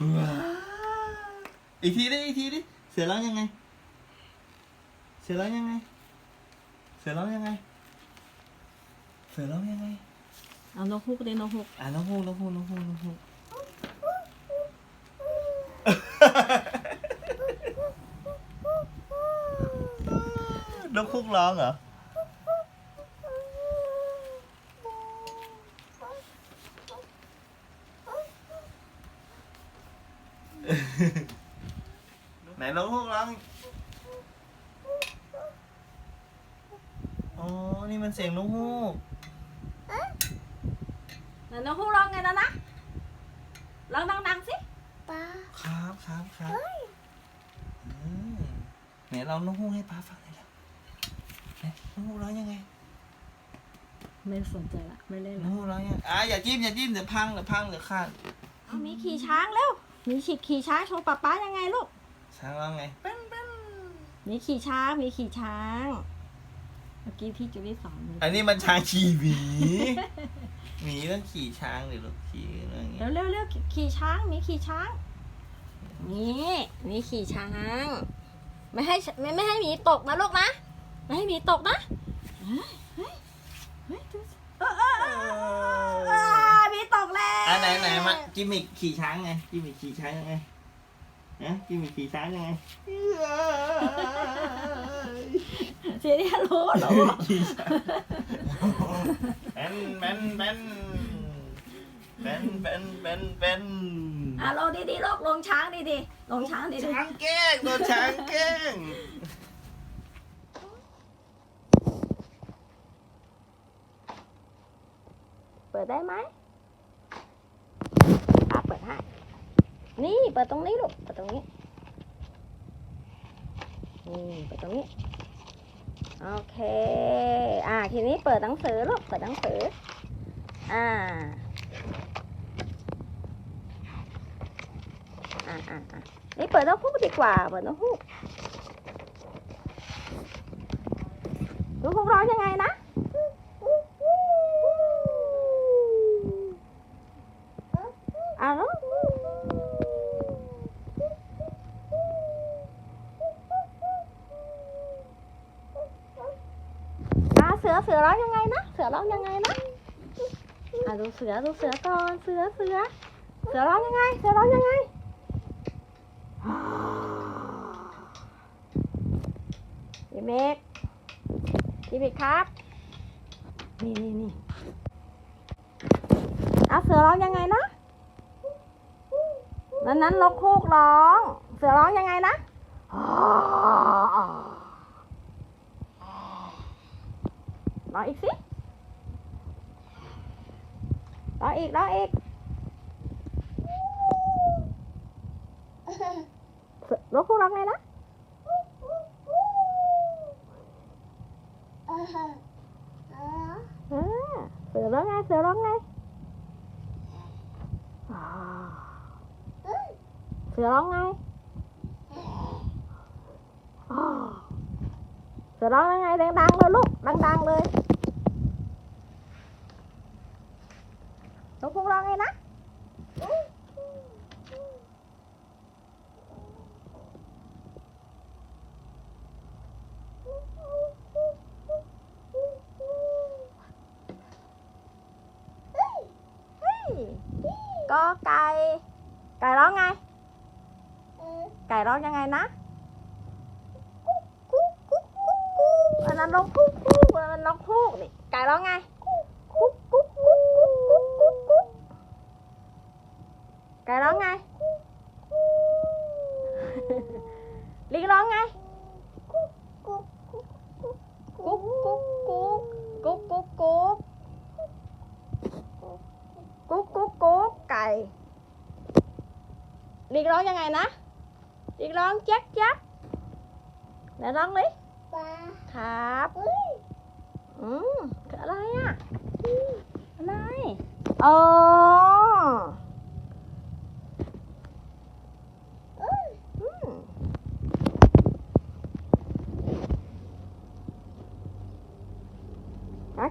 ว้าวอีกทีดิอีกทีดิเสือร้องยังไง เสือร้องยังไง เสือร้องยังไง เสือร้องยังไง เอานกฮูกเลยนกฮูกอะน้องฮูกน้องฮูกน้องฮูกน้องฮูกนกฮูกร้องเหรอ ไหนนกฮูกร้อง อ๋อ นี่มันเสียงนกฮูกไหนนกฮูกร้องไงนะนะร้องดังๆสิป้าครับครับครับอืมไหนเรานกฮูกให้ป้าฟังหน่อยแล้วไหนนกฮูกร้องยังไงไม่สนใจละไม่เล่นนละกฮูกร้องยังไงอะอย่าจิ้มอย่าจิ้มเดี๋ยวพังเดี๋ยวพังเดี๋ยวขาดเอามีขี่ช้างเร็วมีขี่ขี่ช้างโชว์ป๊าป๊ายังไงลูกช้างร้องไงเป็นเป็นมีขี่ช้างมีขี่ช้าง เมื่อกี้ที่จูลี่สอนมีอันนี้มันช้างขี่หมีหมีต้องขี่ช้างหรือลูกขี่อะไรอย่างเงี้ยเร็วเร็วเร็วขี่ช้างมีขี่ช้าง นี่มีขี่ช้าง ไม่ให้ไม่ไม่ให้หมีตกนะลูกนะ ไม่ให้หมีตกนะเฮ้ยเฮ้ยเฮ้ยดูสิเออเออเออเออหมีตกแล้วอะไหนไหนมาจิมมิกขี่ช้างไงจิมมิกขี่ช้างยังไงนะจิมมิกขี่ช้างยังไง เสียที่รู้เหรอขี่ช้างแบนแบนแบนแบนแบนแบนแบนอะลงดีๆลูกลงช้างดีๆลงช้างดีช้างแกล้งโดนช้างแกล้งๆเปิดได้ไหมอะเปิดให้นี่เปิดตรงนี้ลูกเปิดตรงนี้นี่เปิดตรงนี้ โอเค อ่า ทีนี้เปิดหนังสือลูก เปิดหนังสือ อ่า อ่าอ่าอ่านี่เปิดน้องฮูกดีกว่า เปิดน้องฮูกน้องฮูกร้องยังไงนะอ้าวอ่า เสือเสือร้องยังไงนะ เสือร้องยังไงนะอ่าดูเสือดูเสือก่อนเสือเสือ เสือร้องยังไง เสือร้องยังไงพี่เมกพี่เมกครับ นี่นี่นี่อะเสือร้องยังไงนะนั้นนั้นนกฮูกร้อง เสือร้องยังไงนะ nói ít xí nói ít nói ít nó không đăng lên đó. Sửa đó ngay sửa đó ngay. Sửa đó ngay. Sửa đó ngay đang đang lên lúc đang đang lên. ไก่ร้องยังไงนะกุ๊กกุ๊กกุ๊กกุ๊กกุ๊กอันนั้นนกกุ๊กกุ๊กอันนั้นนกฮูกนี่ไก่ร้อง เรียกร้องแจ๊กแจ๊กไหนร้องไหมปลาครับอืมคืออะไรอะอะไรอ๋อ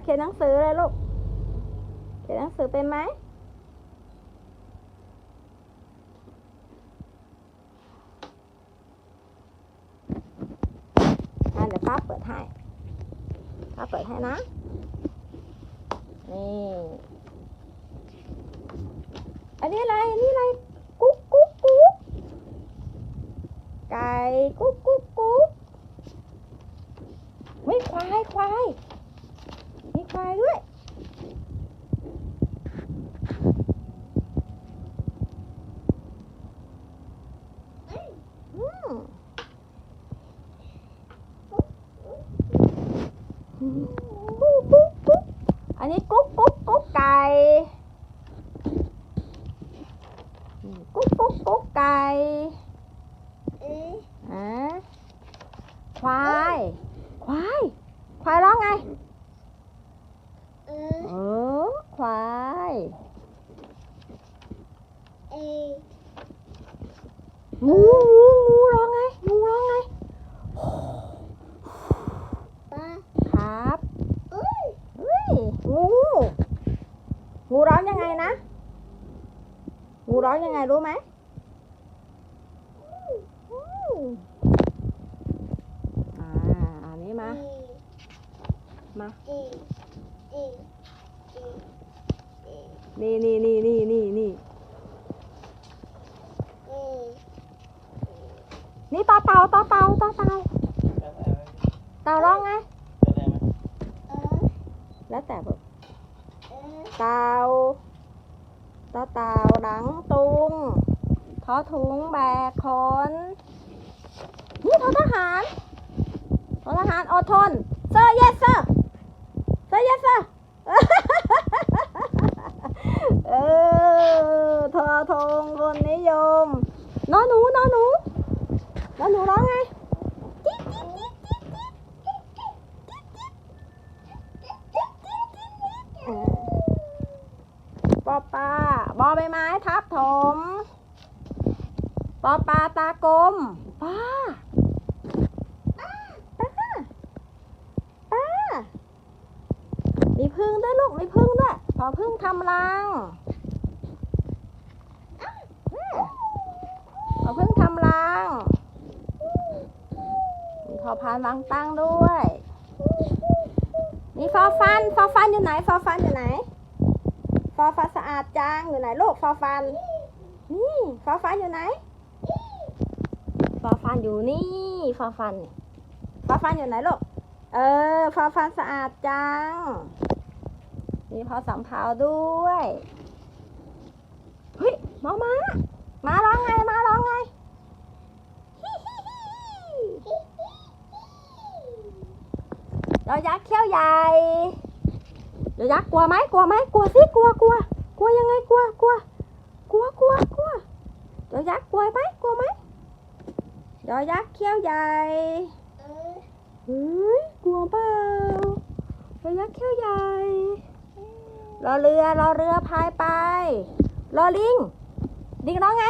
เขียนหนังสือเลยลูก เขียนหนังสือเป็นไหม พ่อเปิดให้นะ นี่ อันนี้อะไร อันนี้อะไร กุ๊กกุ๊กกุ๊กไก่ กุ๊กกุ๊กกุ๊กไม่ควายควาย มีควายด้วย อืมกุ๊กกุ๊กกุ๊กอันนี้กุ๊กกุ๊กกุ๊กไก่อืมกุ๊กกุ๊กกุ๊ก ไก่อ่าควาย ควาย ควายร้องไง เออ ควายงูงูงูร้องไง งูร้องไง ครับเฮ้ยงู งูร้องยังไงนะ งูร้องยังไงรู้ไหมอืมอ่าอันนี้มา มา นี่นี่นี่นี่นี่นี่นี่ต่อเต่าต่อเต่าต่อเต่าเต่าร้องไง แล้วแต่เบิกเต่าต่อเต่าหลังตุงทอถุงแบกขนนี่ทอทหารทอทหารอดทน เซอร์เยสเซอร์ yes sir เออทอทงคนนิยมน้อหนูน้อหนูน้อหนูร้องไงปอปลาบอใบไม้ทับถมปอปลาตากลมป้า พึ่งด้วยลูกมีพึ่งด้วยพอพึ่งทำรังพอพึ่งทำรังมีพอพานวางตั้งด้วยนี่ฟอฟันฟอฟันอยู่ไหนฟอฟันอยู่ไหนฟอฟันสะอาดจังอยู่ไหนลูกฟอฟัน นี่ฟอฟันอยู่ไหนฟอฟันอยู่นี่ฟอฟันฟอฟันอยู่ไหนลูกเออฟอฟันสะอาดจัง มีพอสำเภาด้วยเฮ้ยมามามาร้องไงมาร้องไงยอยักษ์เขี้ยวใหญ่ยอยักษ์กลัวไหมกลัวไหมกลัวสิกลัวกลัวกลัวยังไงกลัวกลัวกลัวกลัวกลัวยอยักษ์กลัวไหมกลัวไหมยอยักษ์เขี้ยวใหญ่เฮ้ยกลัวเปล่ายอยักษ์เขี้ยวใหญ่ รอเรือรอเรือพายไปรอลิงลิงร้องไง